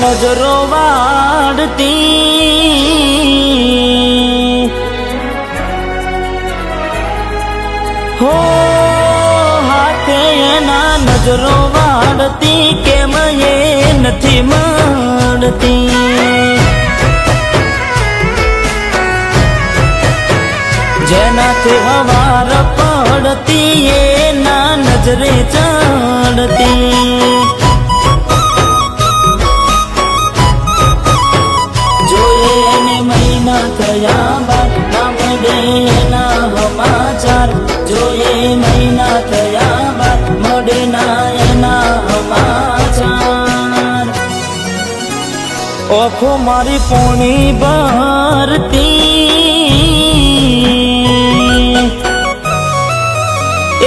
નજરો વાડતી હો હાથે એના નજરો વાડતી કેમ એ નથી મળતી જેનાથી હવાર પડતી એના નજરે ચડતી થયા બાદ ના સમાચાર જોઈએ મહિના થયા ઓખો મારી પોણી ભરતી.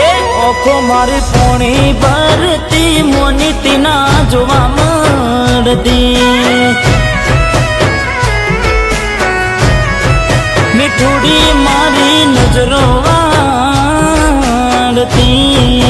એ ઓખો મારી પોણી ભરતી, મોની તીના જોવા મળતી. મારી નજરો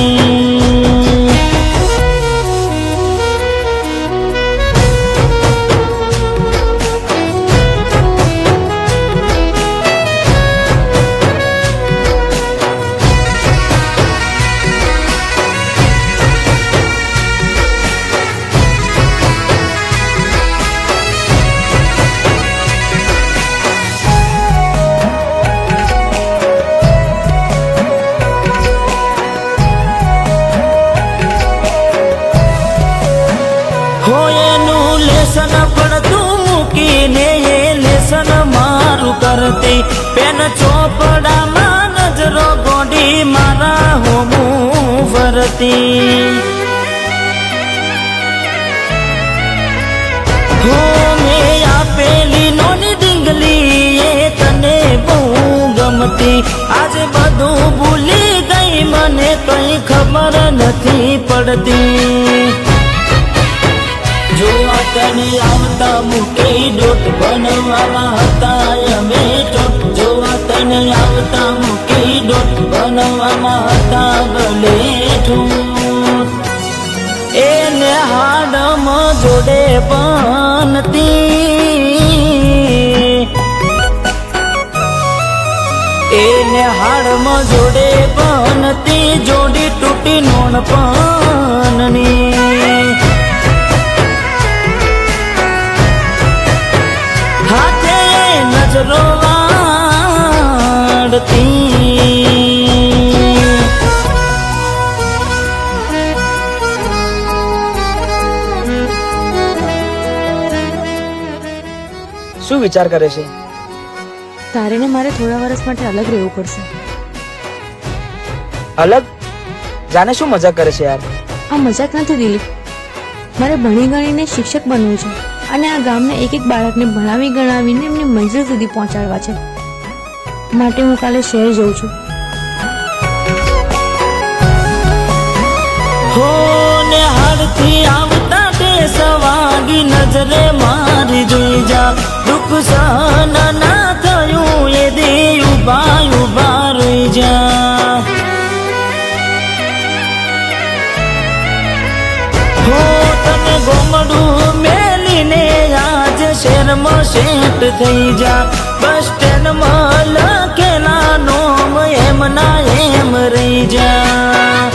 લેસન પણ તું મૂકીને એ લેસન મારું કરતી. પેન ચોપડામાં નજરો ગોડી મારા હોમું ફરતી આપેલી નોની ડીંગલી એ તને બહુ ગમતી. આજે બધું ભૂલી ગઈ, મને કઈ ખબર નથી પડતી. જોવા આવતા મૂકી ડોટ બનવામાં હતા. અમે ચોટ જોવા તને આવતા મૂકી ડોટ બનવામાં હતા. ભલે એને હાડમાં જોડે પાનતી એને હાડમાં જોડે પાનતી જોડી તૂટી નોન પાનની શું વિચાર કરે છે? તારે ને મારે થોડા વર્ષ માટે અલગ રહેવું પડશે. અલગ? જાને શું મજાક કરે છે યાર? આ મજાક નથી દિલીપ. મારે ભણી ગણીને શિક્ષક બનવું છે. અને આ ગામના એક એક બાળકને ભણાવી, ગણાવીને એમની મંજિલ સુધી પહોંચાડવા છે. માટે હું કાલે શહેર જઉં છું. હો ને હાડથી આવતા તે સવાગી નજરે મારી જોઈ જા. દુઃખ સહન શેરમાં સેટ થઈ જા. બસ સ્ટેન્ડમાં લખેલા નોમ એમ ના એમ રહી જા.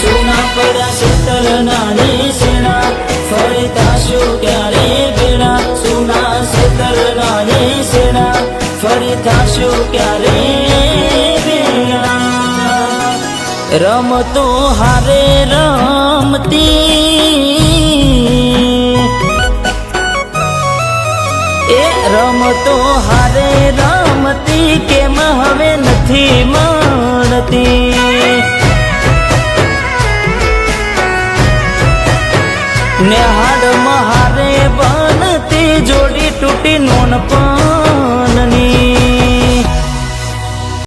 સુના પડ્યા શેતર નાની સેના. ફરતા ક્યારે બેડા સુના શેતર નાની સેના. ફરતા શું ક્યારે રમતો હારે રમતી. એ રમતો હારે રમતી કેમ હવે નથી મળતી નેહાડ મહારે બનતી જોડી તૂટી નોન